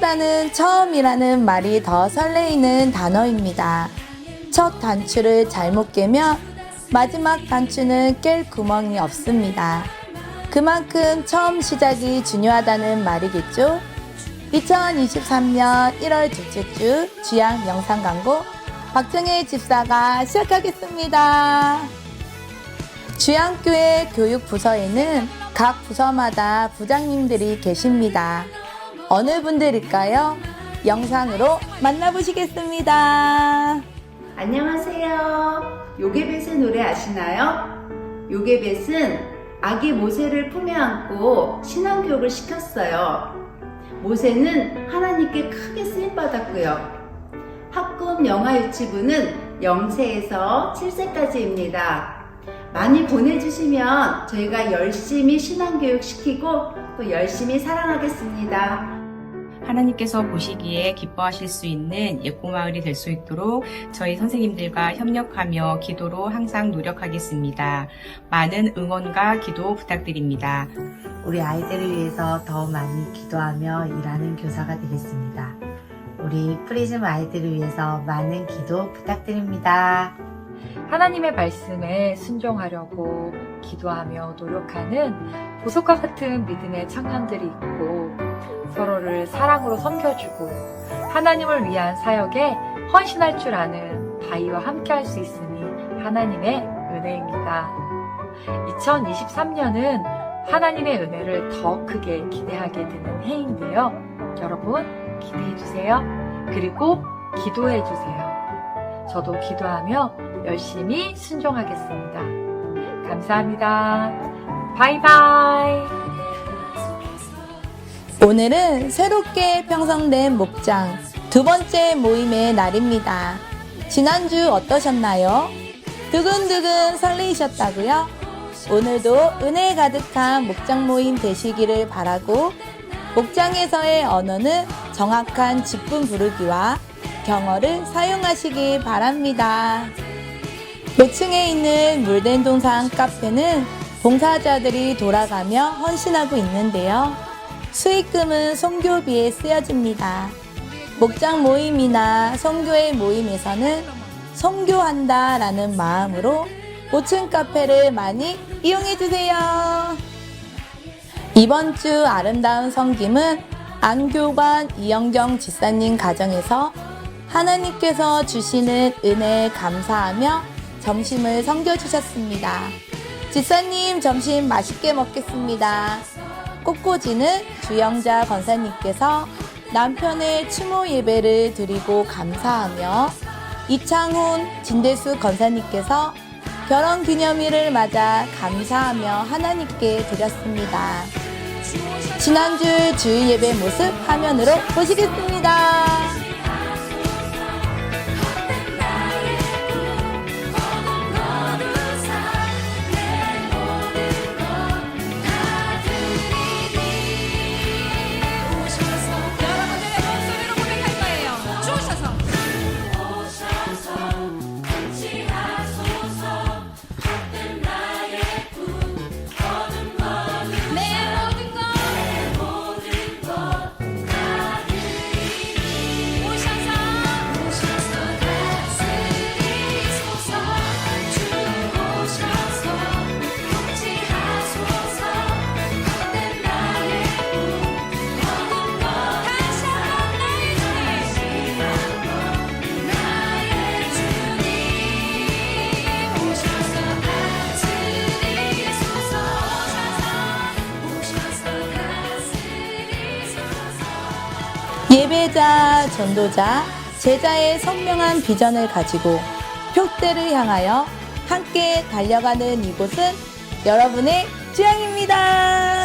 일단은 처음이라는 말이 더 설레이는 단어입니다. 첫 단추를 잘못 깨면 마지막 단추는 깰 구멍이 없습니다. 그만큼 처음 시작이 중요하다는 말이겠죠? 2023년 1월 둘째 주 주양 영상 광고 박정혜 집사가 시작하겠습니다. 주양교회 교육부서에는 각 부서마다 부장님들이 계십니다. 어느 분들일까요? 영상으로 만나보시겠습니다. 안녕하세요. 요게벳의 노래 아시나요? 요게벳은 아기 모세를 품에 안고 신앙교육을 시켰어요. 모세는 하나님께 크게 쓰임받았고요. 학급 영화 유치부는 0세에서 7세까지입니다. 많이 보내주시면 저희가 열심히 신앙교육 시키고 또 열심히 사랑하겠습니다. 하나님께서 보시기에 기뻐하실 수 있는 예쁜 마을이 될 수 있도록 저희 선생님들과 협력하며 기도로 항상 노력하겠습니다. 많은 응원과 기도 부탁드립니다. 우리 아이들을 위해서 더 많이 기도하며 일하는 교사가 되겠습니다. 우리 프리즘 아이들을 위해서 많은 기도 부탁드립니다. 하나님의 말씀에 순종하려고 기도하며 노력하는 보석과 같은 믿음의 청년들이 있고 서로를 사랑으로 섬겨주고 하나님을 위한 사역에 헌신할 줄 아는 바위와 함께 할 수 있으니 하나님의 은혜입니다. 2023년은 하나님의 은혜를 더 크게 기대하게 되는 해인데요. 여러분 기대해 주세요. 그리고 기도해 주세요. 저도 기도하며 열심히 순종하겠습니다. 감사합니다. 바이바이. 오늘은 새롭게 편성된 목장 두 번째 모임의 날입니다. 지난주 어떠셨나요? 두근두근 설레이셨다고요? 오늘도 은혜 가득한 목장 모임 되시기를 바라고 목장에서의 언어는 정확한 직분 부르기와 경어를 사용하시기 바랍니다. 노층에 있는 물된 동산 카페는 봉사자들이 돌아가며 헌신하고 있는데요. 수익금은 선교비에 쓰여집니다. 목장 모임이나 선교회 모임에서는 선교한다 라는 마음으로 5층 카페를 많이 이용해 주세요. 이번 주 아름다운 성김은 안교관 이영경 지사님 가정에서 하나님께서 주시는 은혜에 감사하며 점심을 섬겨주셨습니다. 지사님 점심 맛있게 먹겠습니다. 꽃꽂이는 주영자 권사님께서 남편의 추모 예배를 드리고 감사하며 이창훈 진대수 권사님께서 결혼 기념일을 맞아 감사하며 하나님께 드렸습니다. 지난주 주일 예배 모습 화면으로 보시겠습니다. 예배자, 전도자, 제자의 선명한 비전을 가지고 표대를 향하여 함께 달려가는 이곳은 여러분의 주양입니다.